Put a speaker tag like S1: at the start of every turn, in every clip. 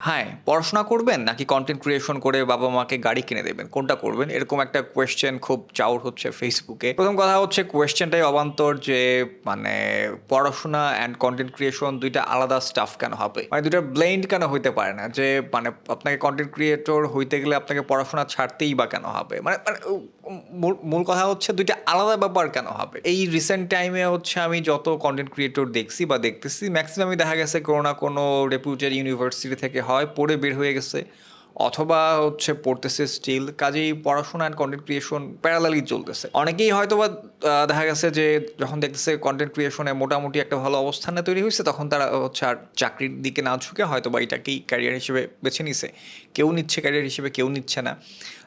S1: হ্যাঁ পড়াশোনা করবেন নাকি কন্টেন্ট ক্রিয়েশন করে বাবা মাকে গাড়ি কিনে দেবেন? কোনটা করবেন? এরকম একটা কোয়েশ্চেন খুব চাউর হচ্ছে ফেসবুকে প্রথম কথা হচ্ছে কোয়েশ্চেনটাই অবান্তর যে মানে পড়াশোনা অ্যান্ড কন্টেন্ট ক্রিয়েশন দুইটা আলাদা স্টাফ কেন হবে? মানে দুইটা ব্লেন্ড কেন হইতে পারে না? যে মানে আপনাকে কন্টেন্ট ক্রিয়েটর হইতে গেলে আপনাকে পড়াশোনা ছাড়তেই বা কেন হবে? মানে মানে মূল- কথা হচ্ছে দুইটা আলাদা ব্যাপার কেন হবে? এই রিসেন্ট টাইমে হচ্ছে আমি যত কন্টেন্ট ক্রিয়েটর দেখছি বা দেখতেছি ম্যাক্সিমামই দেখা গেছে কোনো না কোনো রেপুটেড ইউনিভার্সিটি থেকে হয়, পড়ে বের হয়ে গেছে। অথবা হচ্ছে পড়তেছে স্টিল কাজেই পড়াশোনা অ্যান্ড কন্টেন্ট ক্রিয়েশন প্যারালালি চলতেছে। অনেকেই হয়তো বা দেখা গেছে যে যখন দেখতেছে কন্টেন্ট ক্রিয়েশনে মোটামুটি একটা ভালো অবস্থানে তৈরি হয়েছে, তখন তারা হচ্ছে আর চাকরির দিকে না ঝুঁকে হয়তো বা এটাকেই ক্যারিয়ার হিসেবে বেছে নিছে। কেউ নিচ্ছে ক্যারিয়ার হিসেবে, কেউ নিচ্ছে না।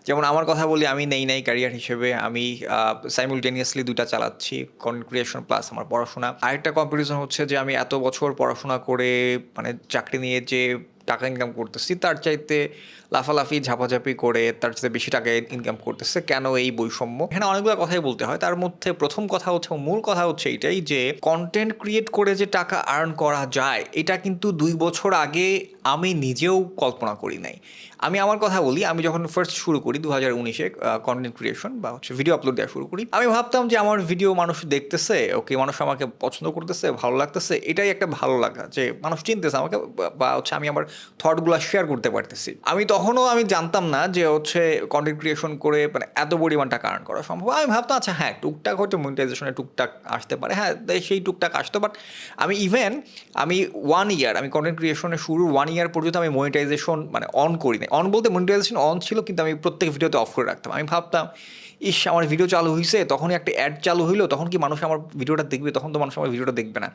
S1: যেমন আমার কথা বলি, আমি নেই নাই ক্যারিয়ার হিসেবে, আমি সাইমুলটেনিয়াসলি দুইটা চালাচ্ছি কন্টেন্ট ক্রিয়েশন প্লাস আমার পড়াশোনা। আরেকটা কম্পিটিশন হচ্ছে যে আমি এত বছর পড়াশোনা করে মানে চাকরি নিয়ে যে টাকা ইনকাম করতেছি, তার চাইতে লাফালাফি, ঝাপাঝাপি করে তার চাইতে বেশি টাকা ইনকাম করতেছে, কেন এই বৈষম্য? এখানে অনেকগুলো কথাই বলতে হয়, তার মধ্যে প্রথম কথা হচ্ছে মূল কথা হচ্ছে এটাই যে কন্টেন্ট ক্রিয়েট করে যে টাকা আর্ন করা যায়, এটা কিন্তু দুই বছর আগে আমি নিজেও কল্পনা করি নাই। আমি আমার কথা বলি, আমি যখন ফার্স্ট শুরু করি দু হাজার উনিশে কন্টেন্ট ক্রিয়েশন বা হচ্ছে ভিডিও আপলোড দেওয়া শুরু করি, আমি ভাবতাম যে আমার ভিডিও মানুষ দেখতেছে ওকে মানুষ আমাকে পছন্দ করতেছে, ভালো লাগতেছে, এটাই একটা ভালো লাগা যে মানুষ চিনতেছে আমাকে বা- হচ্ছে আমি আমার থটগুলো শেয়ার করতে পারতেছি। আমি তখনও আমি জানতাম না যে হচ্ছে কন্টেন্ট ক্রিয়েশন করে মানে এত পরিমাণ টাকা আর্ন করা সম্ভব। আমি ভাবতাম আচ্ছা হ্যাঁ টুকটাক হয়তো মনিটাইজেশনে টুকটাক আসতে পারে হ্যাঁ সেই টুকটাক আসতো বাট আমি ইভেন আমি ওয়ান ইয়ার আমি কন্টেন্ট ক্রিয়েশনের শুরু ওয়ান ইয়ার পর্যন্ত আমি মনিটাইজেশন মানে অন করি অন বলতে মনিটাইজেশন অন ছিল, কিন্তু আমি প্রত্যেক ভিডিওতে অফ করে রাখতাম। আমি ভাবতাম ইস, আমার ভিডিও চালু হয়েছে তখনই একটা অ্যাড চালু হইল, তখন কি মানুষ আমার ভিডিওটা দেখবে? তখন তো মানুষ আমার ভিডিওটা দেখবে না।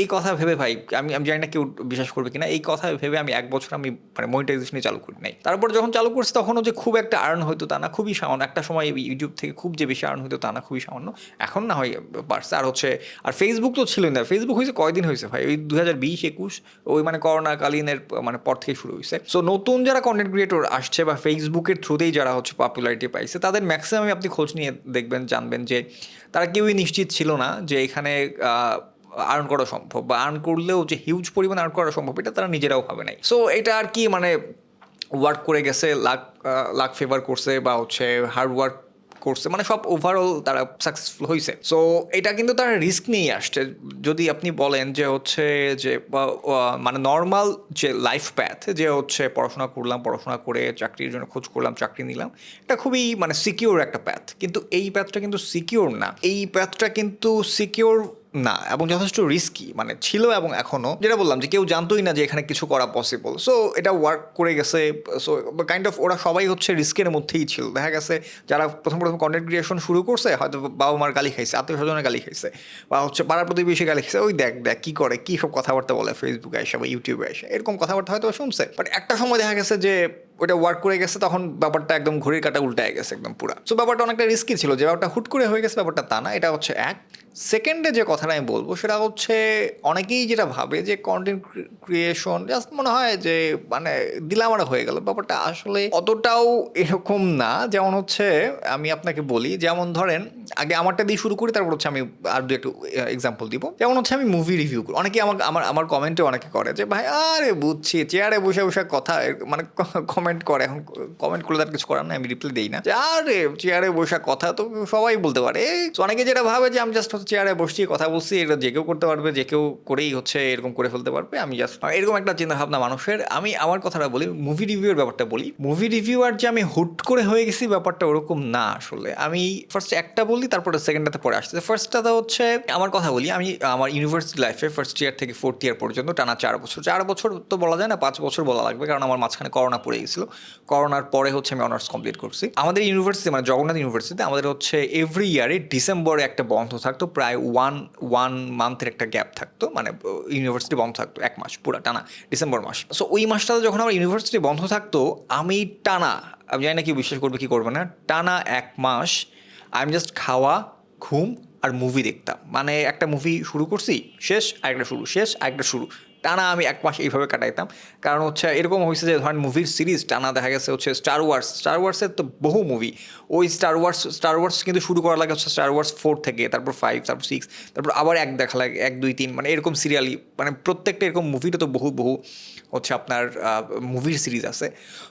S1: এই কথা ভেবে ভাই, আমি আমি জানি না কেউ বিশ্বাস করবে কিনা, এই কথা ভেবে আমি এক বছর আমি মানে মনিটাইজেশনই চালু করি নাই। তারপর যখন চালু করছি, তখনও যে খুব একটা আর্ন হইতো তা না, খুবই সামান্য, একটা সময় ইউটিউব থেকে খুব যে বেশি আর্ন হইতো তা না, খুবই সামান্য, এখন না হয় বাড়ছে। আর হচ্ছে, আর ফেসবুক তো ছিলই না ফেসবুক হয়েছে কয়দিন হয়েছে ভাই? ওই দু হাজার বিশ, একুশ, ওই মানে করোনাকালীনের মানে পর থেকে শুরু হয়েছে সো নতুন যারা কন্টেন্ট ক্রিয়েটর আসছে বা ফেসবুকের থ্রুতেই যারা হচ্ছে পপুলারিটি পাইছে, তাদের ম্যাক্সিমামই আপনি খোঁজ নিয়ে দেখবেন, জানবেন যে তারা কেউই নিশ্চিত ছিল না যে এখানে আর্ন করা সম্ভব বা আর্ন করলেও যে হিউজ পরিমাণ আর্ন করা সম্ভব, এটা তারা নিজেরাও ভাবে নাই। সো এটা আর কি মানে ওয়ার্ক করে গেছে লাক লাক ফেভার করছে বা হচ্ছে হার্ড ওয়ার্ক করছে মানে সব ওভারঅল তারা সাকসেসফুল হয়েছে সো এটা কিন্তু তারা রিস্ক নিয়ে আসছে। যদি আপনি বলেন যে হচ্ছে যে মানে নর্মাল যে লাইফ প্যাথ যে হচ্ছে পড়াশোনা করলাম, পড়াশোনা করে চাকরির জন্য খোঁজ করলাম, চাকরি নিলাম, এটা খুবই মানে সিকিওর একটা প্যাথ কিন্তু এই প্যাথটা কিন্তু সিকিওর না। এই প্যাথটা কিন্তু সিকিওর না, এবং যথেষ্ট রিস্কি মানে ছিল এবং এখনও যেটা বললাম যে কেউ জানতোই না যে এখানে কিছু করা পসিবল সো এটা ওয়ার্ক করে গেছে সো কাইন্ড অফ ওরা সবাই হচ্ছে রিস্কের মধ্যেই ছিল। দেখা গেছে যারা প্রথম প্রথম কন্টেন্ট ক্রিয়েশন শুরু করছে, হয়তো বাবা মার গালি খাইছে, আত্মীয় স্বজনের গালি খাইছে, বা হচ্ছে পাড়া প্রতিবেশী গালি খাইছে, ওই দেখ দেখ কী করে, কী সব কথাবার্তা বলে ফেসবুকে এসে বা ইউটিউবে এসে এরকম কথাবার্তা হয়তো শুনছে। বাট একটা সময় দেখা গেছে যে ওটা ওয়ার্ক করে গেছে, তখন ব্যাপারটা একদম ঘড়ির কাটা উল্টায় গেছে একদম পুরা। সো ব্যাপারটা অনেকটা রিস্কি ছিল যে ব্যাপারটা হুট করে হয়ে গেছে, ব্যাপারটা তা না, এটা হচ্ছে এক। সেকেন্ডে যে কথাটা আমি বলব, সেটা হচ্ছে অনেকেই যেটা ভাবে যে কন্টেন্ট ক্রিয়েশন জাস্ট মনে হয় যে মানে দিলামারা হয়ে গেল। ব্যাপারটা আসলে অতটাও এরকম না, যেমন হচ্ছে আমি আপনাকে বলি, যেমন ধরেন আগে আমারটা দিয়ে শুরু করি, তারপর হচ্ছে আমি আর দু একটু এক্সাম্পল দিব। যেমন হচ্ছে আমি মুভি রিভিউ করি। অনেকে আমার আমার আমার কমেন্টে অনেকে করে যে, ভাই, আরে বুঝছি চেয়ারে বসে বসে কথা মানে কমেন্ট করে। এখন কমেন্ট করলে তার কিছু করার নাই, আমি রিপ্লাই দিই না। আরে চেয়ারে বসে কথা তো সবাই বলতে পারে। অনেকে যেটা ভাবে যে, আমি জাস্ট হচ্ছে চেয়ারে বসছি, কথা বলছি, এটা যে কেউ করতে পারবে, যে কেউ করেই হচ্ছে এরকম করে ফেলতে পারবে। আমি জাস্ট এরকম একটা চিন্তা ভাবনা মানুষের। আমি আমার কথাটা বলি মুভি রিভিউয়ের ব্যাপারটা বলি। মুভি রিভিউয়ার যে আমি হুট করে হয়ে গেছি, ব্যাপারটা ওরকম না আসলে। আমি ফার্স্ট একটা বলি, তারপরে সেকেন্ডটাতে পরে আসছে। ফার্স্টটাতে হচ্ছে, আমার কথা বলি, আমি আমার ইউনিভার্সিটি লাইফে ফার্স্ট ইয়ার থেকে ফোর্থ ইয়ার পর্যন্ত টানা চার বছর। চার বছর তো বলা যায় না, পাঁচ বছর বলা লাগবে, কারণ আমার মাঝখানে করোনা পড়ে গেছিল করোনার পরে হচ্ছে আমি অনার্স কমপ্লিট করছি। আমাদের ইউনিভার্সিটি মানে জগন্নাথ ইউনিভার্সিটিতে আমাদের হচ্ছে এভরি ইয়ারে ডিসেম্বরে একটা বন্ধ থাকতো, প্রায় ওয়ান ওয়ান মান্থের একটা গ্যাপ থাকতো মানে ইউনিভার্সিটি বন্ধ থাকতো, এক মাস পুরা, টানা ডিসেম্বর মাস। সো ওই মাসটাতে যখন আমার ইউনিভার্সিটি বন্ধ থাকতো, আমি টানা, আমি জানি না কি বিশ্বাস করবে, কি করবে না, টানা এক মাস আমি জাস্ট খাওয়া, ঘুম আর মুভি দেখতাম। মানে একটা মুভি শুরু করছি, শেষ, আরেকটা শুরু, শেষ, আরেকটা শুরু। টানা আমি এক মাস এইভাবে কাটাইতাম। কারণ হচ্ছে এরকম হয়েছে যে ধরেন মুভির সিরিজ টানা দেখা গেছে হচ্ছে স্টার ওয়ার্স স্টার ওয়ার্সের তো বহু মুভি ওই স্টার ওয়ার্স স্টার ওয়ার্স কিন্তু শুরু করা লাগে হচ্ছে স্টার ওয়ার্স ফোর থেকে, তারপর ফাইভ তারপর সিক্স তারপর আবার এক দেখা লাগে, এক, দুই, তিন মানে এরকম সিরিয়ালি মানে প্রত্যেকটা এরকম মুভিটা তো বহু বহু হচ্ছে আপনার মুভির সিরিজ আছে।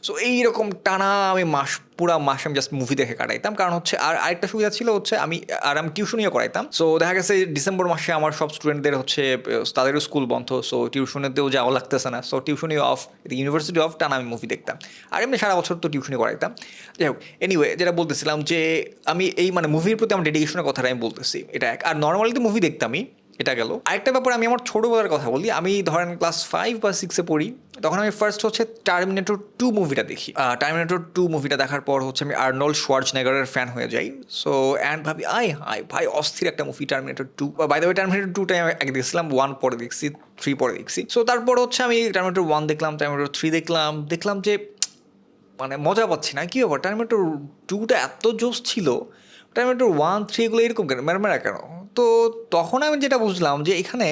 S1: সো এইরকম টানা আমি মাস পুরা মাস আমি জাস্ট মুভি দেখে কাটাইতাম। কারণ হচ্ছে আর আরেকটা সুবিধা ছিল হচ্ছে আমি আর আমি টিউশনিও করাইতাম। সো দেখা গেছে ডিসেম্বর মাসে আমার সব স্টুডেন্টদের হচ্ছে, তাদেরও স্কুল বন্ধ। সো টিউশনেতেও যাওয়া লাগতেছে না। সো টিউশনি অফ ইউনিভার্সিটি অফ টানা আমি মুভি দেখতাম। আর এমনি সারা বছর তো টিউশনি করাইতাম। যাই হোক এনিওয়ে যেটা বলতেছিলাম যে আমি এই মানে মুভির প্রতি আমার ডেডিকেশনের কথাটা আমি বলতেছি। এটা এক। আর নর্মালি তো মুভি দেখতামই। এটা গেল। আরেকটা ব্যাপার, আমি আমার ছোটোবেলার কথা বলি। আমি ধরেন ক্লাস ফাইভ বা সিক্সে পড়ি, তখন আমি ফার্স্ট হচ্ছে টার্মিনেটর টু মুভিটা দেখি টার্মিনেটর টু মুভিটা দেখার পর হচ্ছে আমি আর্নল্ড সোয়ার্জনেগারের ফ্যান হয়ে যাই। সো অ্যান্ড ভাবি আই হাই ভাই, অস্থির একটা movie Terminator two by the way Terminator টুটাই আমি এক দেখছিলাম ওয়ান পরে দেখছি থ্রি পরে দেখছি। সো তারপর হচ্ছে আমি টার্মিনেটর ওয়ান দেখলাম টার্মিনেটর থ্রি দেখলাম। দেখলাম যে মানে মজা পাচ্ছি না। কী ব্যাপার? টার্মিনেটর টুটা এত জোস ছিল টার্মিনেটর ওয়ান থ্রি এগুলো এরকম কেন? মেরমেরা কেন? তো তখন আমি যেটা বুঝলাম যে এখানে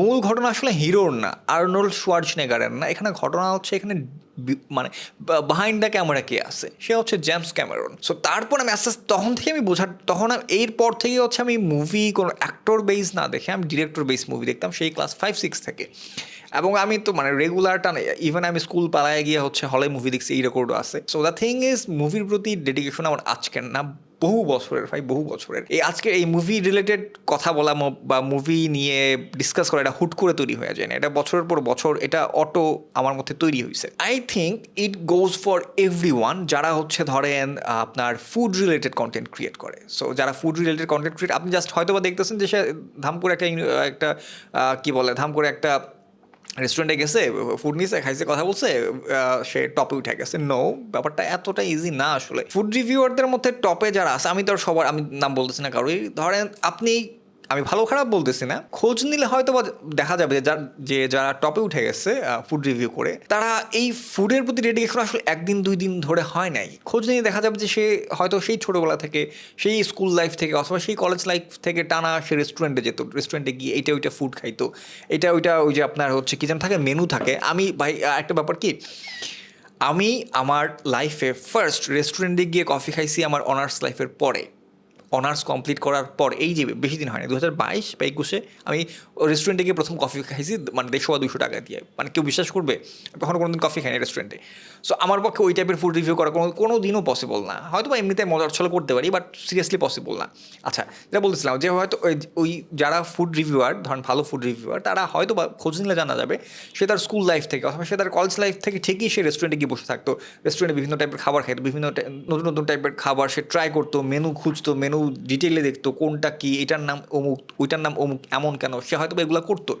S1: মূল ঘটনা আসলে হিরোর না, আর্নল্ড সোয়ার্জনেগারের না। এখানে ঘটনা হচ্ছে এখানে মানে বাহাইন্ড দ্য ক্যামেরা কে আছে। সে হচ্ছে জেমস ক্যামেরন সো তারপর আমি আস্তে আস্তে, তখন থেকে আমি বোঝার, তখন এরপর থেকে হচ্ছে আমি মুভি কোনো অ্যাক্টর বেস না দেখে, আমি ডিরেক্টর বেস মুভি দেখতাম সেই ক্লাস ফাইভ সিক্স থেকে। এবং আমি তো মানে রেগুলারটা নেই ইভেন আমি স্কুল পালায় গিয়ে হচ্ছে হলে মুভি দেখছি, এই রেকর্ডও আছে। সো দ্য থিং ইজ মুভির প্রতি ডেডিকেশন আমার আজকের না। বহু বছরের, ভাই বহু বছরের। এই আজকে এই মুভি রিলেটেড কথা বলা বা মুভি নিয়ে ডিসকাস করা এটা হুট করে তৈরি হয়ে যায় না। এটা বছরের পর বছর এটা অটো আমার মধ্যে তৈরি হয়েছে I think it goes for everyone যারা হচ্ছে ধরেন আপনার ফুড রিলেটেড কন্টেন্ট ক্রিয়েট করে। সো যারা ফুড রিলেটেড কন্টেন্ট ক্রিয়েট আপনি জাস্ট হয়তো বা দেখতেছেন যে সে ধাম করে একটা একটা কি বলে ধাম করে একটা রেস্টুরেন্টে গেছে ফুড নিয়েছে খাইছে, কথা বলছে সে টপে উঠে গেছে। নো ব্যাপারটা এতটা ইজি না আসলে। ফুড রিভিউয়ারদের মধ্যে টপে যারা আছে, আমি তো সবার, আমি নাম বলতেছি না কারোই ধরেন আপনি আমি ভালো খারাপ বলতেছি না। খোঁজ নিলে হয়তো দেখা যাবে যে যে যারা টপে উঠে গেছে ফুড রিভিউ করে, তারা এই ফুডের প্রতি ডেডিকেশন আসলে একদিন, দুই দিন ধরে হয় নাই। খোঁজ নিয়ে দেখা যাবে যে সে হয়তো সেই ছোটোবেলা থেকে, সেই স্কুল লাইফ থেকে অথবা সেই কলেজ লাইফ থেকে টানা সে রেস্টুরেন্টে যেত। রেস্টুরেন্টে গিয়ে এইটা, ওইটা ফুড খাইতো। এটা ওইটা, ওই যে আপনার হচ্ছে কি যেন থাকে মেনু থাকে। আমি, ভাই একটা ব্যাপার কি? আমি আমার লাইফে ফার্স্ট রেস্টুরেন্টে গিয়ে কফি খাইছি আমার অনার্স লাইফের পরে। অনার্স কমপ্লিট করার পর এই যে বেশি দিন হয়নি দু হাজার বাইশ বা একুশে আমি রেস্টুরেন্টে গিয়ে প্রথম কফি খাইছি মানে দেড়শো বা দুশো টাকা দিয়ে। মানে কেউ বিশ্বাস করবে কখনো কোনো দিন কফি খাইনি রেস্টুরেন্টে সো আমার পক্ষে ওই টাইপের ফুড রিভিউ করা কোনো কোনো দিনও পসিবল না। হয়তো বা এমনিতে মজার ছলে করতে পারি বাট সিরিয়াসলি পসিবল না। আচ্ছা যেটা বলতেছিলাম যে হয়তো ওই যারা ফুড রিভিউয়ার ধরেন ভালো ফুড রিভিউয়ার তারা হয়তো বা খোঁজ নিলে জানা যাবে সে তার স্কুল লাইফ থেকে অথবা সে তার কলেজ লাইফ থেকে ঠিকই সে রেস্টুরেন্টে গিয়ে বসে থাকতো। রেস্টুরেন্টে বিভিন্ন টাইপের খাবার খাইতো, বিভিন্ন নতুন নতুন টাইপের খাবার সে ট্রাই করতো মেনু খুঁজতো মেনু ডিটেলে দেখতো কোনটা কি, এটার নাম অমুক, ওইটার নাম অমুক, এমন কেন, সে হয়তো এগুলো করতো।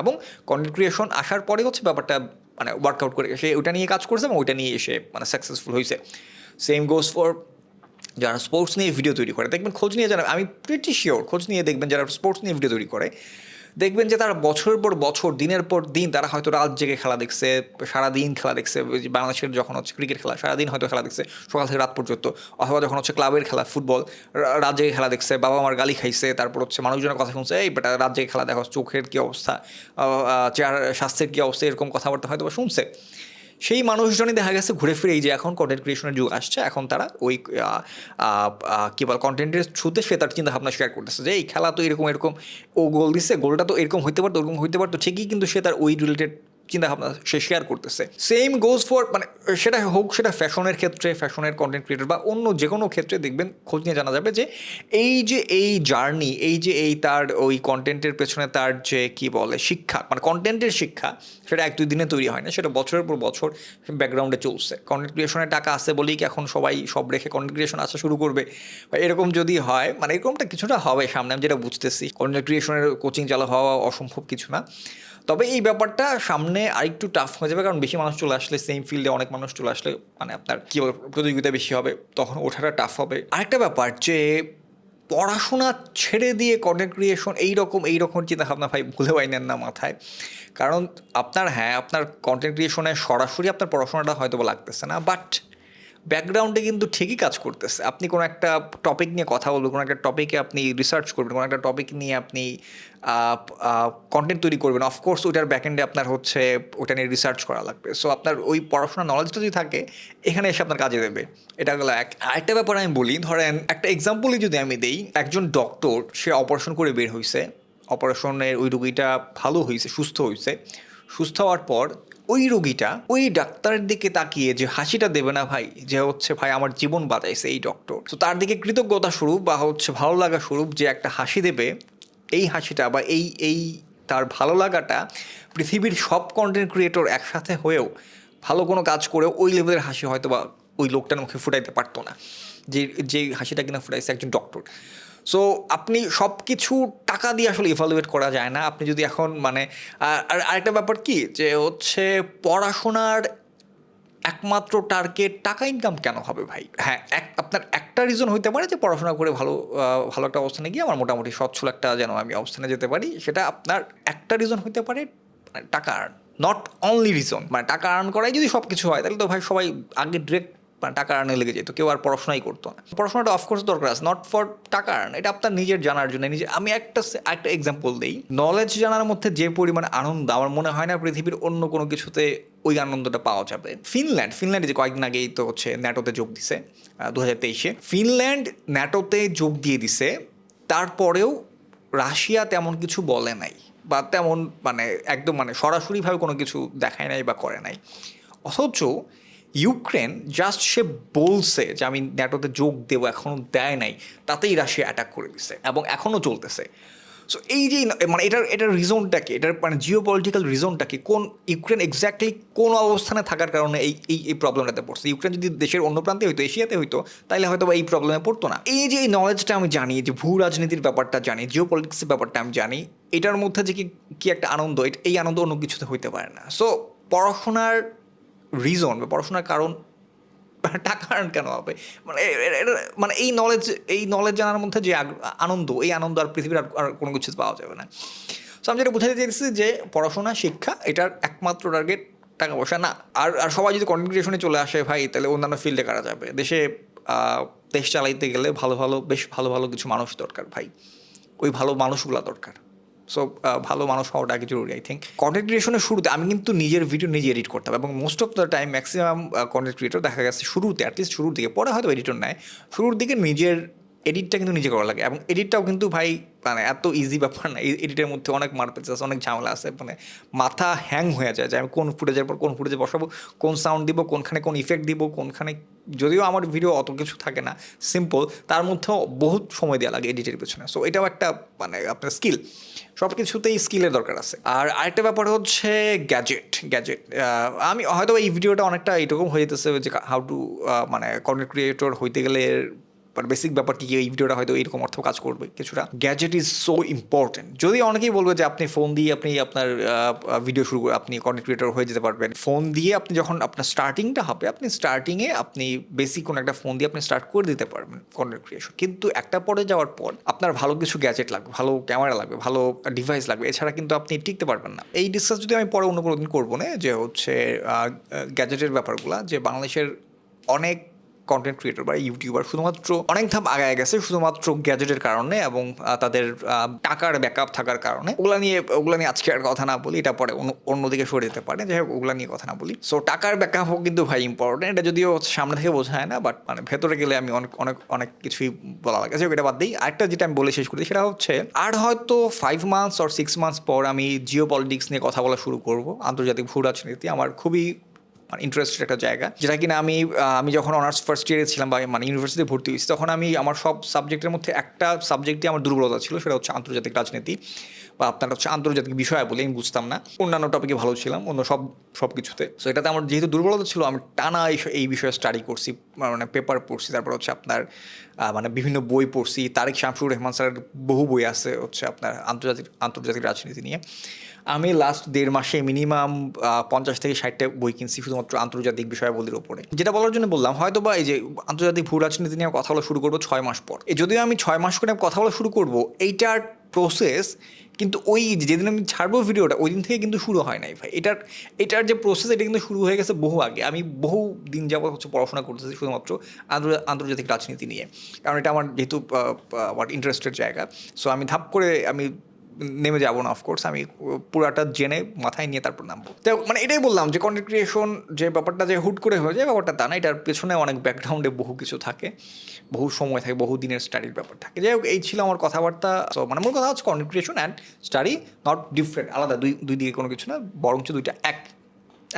S1: এবং কন্টেন্ট ক্রিয়েশন আসার পরে হচ্ছে ব্যাপারটা মানে ওয়ার্কআউট করে, সে ওইটা নিয়ে কাজ করছে এবং ওইটা নিয়ে এসে মানে সাকসেসফুল হয়েছে সেম গোস ফর যারা স্পোর্টস নিয়ে ভিডিও তৈরি করে। দেখবেন খোঁজ নিয়ে জানাবেন আমি প্রিটি শিওর খোঁজ নিয়ে দেখবেন যারা স্পোর্টস নিয়ে ভিডিও তৈরি করে দেখবেন যে তারা বছরের পর বছর দিনের পর দিন তারা হয়তো রাত জেগে খেলা দেখছে সারাদিন খেলা দেখছে বাংলাদেশের যখন হচ্ছে ক্রিকেট খেলা সারাদিন হয়তো খেলা দেখছে সকাল থেকে রাত পর্যন্ত। অথবা যখন হচ্ছে ক্লাবের খেলা ফুটবল রাত জেগে খেলা দেখছে বাবা মার গালি খাইছে তারপর হচ্ছে মানুষজনের কথা শুনছে এই বেটা রাত জেগে খেলা দেখো চোখের কী অবস্থা? আহ, স্বাস্থ্যের কী অবস্থা? এরকম কথাবার্তা হয়তো শুনছে। সেই মানুষজনই দেখা গেছে ঘুরে ফিরে এই যে এখন কন্টেন্ট ক্রিয়েশনের যুগ আসছে, এখন তারা ওই কি বল কন্টেন্টের থ্রুতে সে তার চিন্তা ভাবনা শেয়ার করতেছে যে, এই খেলা তো এরকম এরকম, ও গোল দিচ্ছে গোলটা তো এরকম হইতে পারতো, ওরকম হইতে পারতো, ঠিকই, কিন্তু সে তার ওই রিলেটেড চিন্তা ভাবনা সে শেয়ার করতেছে। সেম গোজ ফর মানে সেটা হোক, সেটা ফ্যাশনের ক্ষেত্রে ফ্যাশনের কন্টেন্ট ক্রিয়েটর বা অন্য যে কোনো ক্ষেত্রে দেখবেন, খোঁজ নিয়ে জানা যাবে যে এই যে এই জার্নি এই যে এই তার ওই কন্টেন্টের পেছনে তার যে কি বলে, শিক্ষা মানে কন্টেন্টের শিক্ষা, সেটা এক দুই দিনে তৈরি হয় না, সেটা বছরের পর বছর ব্যাকগ্রাউন্ডে চলছে। কন্টেন্ট ক্রিয়েশনের টাকা আছে বলেই কি এখন সবাই সব রেখে কন্টেন্ট ক্রিয়েশন আসা শুরু করবে? বা এরকম যদি হয় মানে এরকমটা কিছুটা হবে সামনে, আমি যেটা বুঝতেছি কন্টেন্ট ক্রিয়েশনের কোচিং চালু হওয়া অসম্ভব কিছু না। তবে এই ব্যাপারটা সামনে আরেকটু টাফ হয়ে যাবে, কারণ বেশি মানুষ চলে আসলে সেম ফিল্ডে অনেক মানুষ চলে আসলে মানে আপনার কী প্রতিযোগিতা বেশি হবে, তখন ওঠাটা টাফ হবে। আরেকটা ব্যাপার যে পড়াশোনা ছেড়ে দিয়ে কন্টেন্ট ক্রিয়েশন এইরকম এইরকম চিন্তা ভাবনা ভাই ভুলে পাইনেন না মাথায়। কারণ আপনার হ্যাঁ আপনার কন্টেন্ট ক্রিয়েশনে সরাসরি আপনার পড়াশোনাটা হয়তো লাগতেছে না বাট ব্যাকগ্রাউন্ডে কিন্তু ঠিকই কাজ করতেছে। আপনি কোনো একটা টপিক নিয়ে কথা বলবেন, কোনো একটা টপিকে আপনি রিসার্চ করবেন, কোনো একটা টপিক নিয়ে আপনি কন্টেন্ট তৈরি করবেন অফকোর্স ওইটার ব্যাকএন্ডে আপনার হচ্ছে ওটা নিয়ে রিসার্চ করা লাগবে। সো আপনার ওই পড়াশোনার নলেজটা যদি থাকে, এখানে এসে আপনার কাজে দেবে। এটা গেলো এক। আরেকটা ব্যাপার আমি বলি, ধরেন একটা এক্সাম্পলই যদি আমি দিই, একজন ডক্টর সে অপারেশন করে বের হয়েছে অপারেশনের ওই রুগীটা ভালো হয়েছে সুস্থ হয়েছে সুস্থ হওয়ার পর ওই রোগীটা ওই ডাক্তারের দিকে তাকিয়ে যে হাসিটা দেবে না ভাই, যে হচ্ছে ভাই আমার জীবন বাঁচাইছে এই ডক্টর তো তার দিকে কৃতজ্ঞতা স্বরূপ বা হচ্ছে ভালো লাগা স্বরূপ যে একটা হাসি দেবে, এই হাসিটা বা এই এই তার ভালো লাগাটা পৃথিবীর সব কন্টেন্ট ক্রিয়েটর একসাথে হয়েও ভালো কোনো কাজ করেও ওই লেভেলের হাসি হয়তো বা ওই লোকটার মুখে ফুটাইতে পারতো না, যে যে হাসিটা কিনা ফুটাইছে একজন ডক্টর সো আপনি সব কিছু টাকা দিয়ে আসলে ইভালুয়েট করা যায় না। আপনি যদি এখন মানে আর আর আরেকটা ব্যাপার কি? যে হচ্ছে পড়াশোনার একমাত্র টার্গেট টাকা ইনকাম কেন হবে ভাই? হ্যাঁ এক, আপনার একটা রিজন হইতে পারে যে পড়াশোনা করে ভালো ভালো একটা অবস্থানে গিয়ে আমার মোটামুটি সচ্ছল একটা যেন আমি অবস্থানে যেতে পারি, সেটা আপনার একটা রিজন হইতে পারে মানে টাকা আর্ন নট অনলি রিজন মানে টাকা আর্ন করাই যদি সব কিছু হয়, তাহলে তো ভাই সবাই আগে ডিরেক্ট মানে টাকা আর্নে লেগে যেত, কেউ আর পড়াশোনাই করতো না। পড়াশোনাটা অফকোর্স দরকার আছে নট ফর টাকা আর্ন এটা আপনার নিজের জানার জন্য। নিজে, আমি একটা একটা এক্সাম্পল দিই। নলেজ জানার মধ্যে যে পরিমাণ আনন্দ, আমার মনে হয় না পৃথিবীর অন্য কোনো কিছুতে ওই আনন্দটা পাওয়া যাবে। ফিনল্যান্ড ফিনল্যান্ডে যে কয়েকদিন আগেই তো হচ্ছে ন্যাটোতে যোগ দিছে দু হাজার তেইশে। ফিনল্যান্ড ন্যাটোতে যোগ দিয়ে দিছে, তারপরেও রাশিয়া তেমন কিছু বলে নাই, বা তেমন মানে একদম মানে সরাসরিভাবে কোনো কিছু দেখায় নাই বা করে নাই। অথচ ইউক্রেন জাস্ট সে বলছে যে, আমি ন্যাটোতে যোগ দেবো এখনও দেয় নাই। তাতেই রাশিয়া অ্যাটাক করে দিছে এবং এখনও চলতেছে। সো এই যে মানে এটার এটার রিজনটা কি? এটার মানে জিও পলিটিক্যাল রিজনটা কি? কোন, ইউক্রেন এক্স্যাক্টলি কোন অবস্থানে থাকার কারণে এই এই এই প্রবলেমটাতে পড়ছে? ইউক্রেন যদি দেশের অন্য প্রান্তে হইতো, এশিয়াতে হইতো তাহলে হয়তো এই প্রবলেমে পড়তো না। এই যে, এই নলেজটা আমি জানি, যে ভূ রাজনীতির ব্যাপারটা জানি জিও পলিটিক্সের ব্যাপারটা আমি জানি, এটার মধ্যে যে কি কি একটা আনন্দ, এই আনন্দ অন্য কিছুতে হইতে পারে না। সো পড়াশোনার রিজন বা পড়াশোনার কারণ টাকা আর্ন কেন হবে? মানে মানে এই নলেজ এই নলেজ জানার মধ্যে যে আনন্দ, এই আনন্দ আর পৃথিবীর আর কোনো কিছু পাওয়া যাবে না। সো আমি যেটা বোঝাতে চাইছি যে পড়াশোনা, শিক্ষা, এটার একমাত্র টার্গেট টাকা পয়সা না। আর আর সবাই যদি কন্টেন্ট চলে আসে, ভাই, তাহলে অন্যান্য ফিল্ডে করা যাবে? দেশে দেশ চালাইতে গেলে ভালো ভালো, বেশ ভালো ভালো কিছু মানুষ দরকার, ভাই। ওই ভালো মানুষগুলো দরকার। সো ভালো মানুষ হওয়াটা আগে জরুরি আই থিঙ্ক কন্টেন্ট ক্রিয়েশনের শুরুতে আমি কিন্তু নিজের ভিডিও নিজে এডিট করতাম এবং most of the time maximum content creator দেখা গেছে শুরুতে অ্যাটলিস্ট শুরুর দিকে, পরে হয়তো এডিটর নেয়। শুরুর দিকে নিজের এডিটটা কিন্তু নিজে করা লাগে। এবং এডিটটাও কিন্তু ভাই মানে এত ইজি ব্যাপার না। এডিটের মধ্যে অনেক মারপেচ আছে, অনেক ঝামেলা আছে মানে মাথা হ্যাং হয়ে যায়। যে আমি কোন ফুটেজের পর কোন ফুটেজে বসাবো, কোন সাউন্ড দিব, কোনখানে কোন ইফেক্ট দিব, কোনখানে যদিও আমার ভিডিও অত কিছু থাকে না সিম্পল তার মধ্যেও বহুত সময় দেওয়া লাগে এডিটের পেছনে। সো এটাও একটা মানে আপনার স্কিল সব কিছুতেই স্কিলের দরকার আছে। আর আরেকটা ব্যাপার হচ্ছে গ্যাজেট গ্যাজেট আমি হয়তো এই ভিডিওটা অনেকটা এইরকম হয়ে যেতেছে যে হাউ টু মানে কন্টেন্ট ক্রিয়েটর হইতে গেলে মানে বেসিক ব্যাপার কি, এই ভিডিওটা হয়তো এরকম অর্থ কাজ করবে কিছুটা। গ্যাজেট ইজ সো ইম্পর্টেন্ট যদি অনেকেই বলবে যে আপনি ফোন দিয়ে আপনি আপনার ভিডিও শুরু আপনি কন্টেন্ট ক্রিয়েটর হয়ে যেতে পারবেন। ফোন দিয়ে আপনি যখন আপনার স্টার্টিংটা হবে, আপনি স্টার্টিংয়ে আপনি বেসিক কোনো একটা ফোন দিয়ে আপনি স্টার্ট করে দিতে পারবেন কন্টেন্ট ক্রিয়েশন কিন্তু একটা পরে যাওয়ার পর আপনার ভালো কিছু গ্যাজেট লাগবে, ভালো ক্যামেরা লাগবে, ভালো ডিভাইস লাগবে, এছাড়া কিন্তু আপনি টিকতে পারবেন না। এই ডিসকাস যদি আমি পরে অন্য কোনো দিন করব না, যে হচ্ছে গ্যাজেটের ব্যাপারগুলো, যে বাংলাদেশের অনেক কন্টেন্ট ক্রিয়েটর বা ইউটিউবার শুধুমাত্র অনেক ধাপ আগায় গেছে শুধুমাত্র গ্যাজেটের কারণে এবং তাদের টাকার ব্যাকআপ থাকার কারণে। ওগুলা নিয়ে ওগুলা নিয়ে আজকে আর কথা না বলি এটা পরে অন্য- অন্যদিকে সরে যেতে পারে। যাই হোক ওগুলা নিয়ে কথা না বলি। সো টাকার ব্যাকআপও কিন্তু ভাই ইম্পর্টেন্ট এটা যদিও সামনে থেকে বোঝায় না বাট মানে ভেতরে গেলে আমি অনেক অনেক অনেক কিছুই বলা লাগে। যাই হোক, এটা বাদ দিই। আরেকটা যেটা আমি বলে শেষ করি সেটা হচ্ছে আর হয়তো five months or six months পর আমি জিও পলিটিক্স নিয়ে কথা বলা শুরু করব। আন্তর্জাতিক ভূ রাজনীতি আমার খুবই ইন্টারেস্টেড একটা জায়গা। যেটা কিনা আমি আমি যখন অনার্স ফার্স্ট ইয়ারে ছিলাম বা মানে ইউনিভার্সিটিতে ভর্তি হয়েছি, তখন আমি আমার সব সাবজেক্টের মধ্যে একটা সাবজেক্টই আমার দুর্বলতা ছিল, সেটা হচ্ছে আন্তর্জাতিক রাজনীতি। বা আপনার হচ্ছে আন্তর্জাতিক বিষয় বলে আমি বুঝতাম না। অন্যান্য টপিকে ভালো ছিলাম, অন্য সব সব কিছুতে। সো এটাতে আমার যেহেতু দুর্বলতা ছিল, আমি টানা এই বিষয়ে স্টাডি করছি মানে পেপার পড়ছি, তারপর হচ্ছে আপনার মানে বিভিন্ন বই পড়ছি। তারেক শামসুর রহমান স্যারের বহু বই আছে হচ্ছে আপনার আন্তর্জাতিক আন্তর্জাতিক রাজনীতি নিয়ে। আমি লাস্ট দেড় মাসে মিনিমাম পঞ্চাশ থেকে ষাটটা বই কিনছি শুধুমাত্র আন্তর্জাতিক বিষয়াবলীর ওপরে। যেটা বলার জন্য বললাম হয়তো বা এই যে আন্তর্জাতিক ভূ রাজনীতি নিয়ে কথা বলা শুরু করব ছয় মাস পর। যদিও আমি ছয় মাস করে কথা বলা শুরু করব, এইটার প্রসেস কিন্তু ওই যেদিন আমি ছাড়বো ভিডিওটা ওই দিন থেকে কিন্তু শুরু হয় নাই ভাই। এটার এটার যে প্রসেস এটা কিন্তু শুরু হয়ে গেছে বহু আগে। আমি বহু দিন যাবত হচ্ছে পড়াশোনা করতেছি শুধুমাত্র আন্তর্জা- আন্তর্জাতিক রাজনীতি নিয়ে। কারণ এটা আমার যেহেতু আমার ইন্টারেস্টের জায়গা। সো আমি ধাপ করে আমি নেমে যাব না অফকোর্স আমি পুরাটা জেনে মাথায় নিয়ে তারপর নামবো। তো মানে এটাই বললাম যে কন্টেন্ট ক্রিয়েশন যে ব্যাপারটা যে হুট করে হয়ে যায় ব্যাপারটা তা না, এটার পেছনে অনেক ব্যাকগ্রাউন্ডে বহু কিছু থাকে, বহু সময় থাকে, বহু দিনের স্টাডির ব্যাপার থাকে। যাই হোক, এই ছিল আমার কথাবার্তা। সো মানে মূল কথা হচ্ছে content creation and study not different আলাদা, দুই দুই দিকে কোনো কিছু না, বরঞ্চ দুইটা এক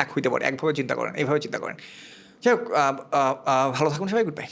S1: এক হইতে পারে, একভাবে চিন্তা করেন, এইভাবে চিন্তা করেন। যাই হোক ভালো থাকুন সবাই গুড বাই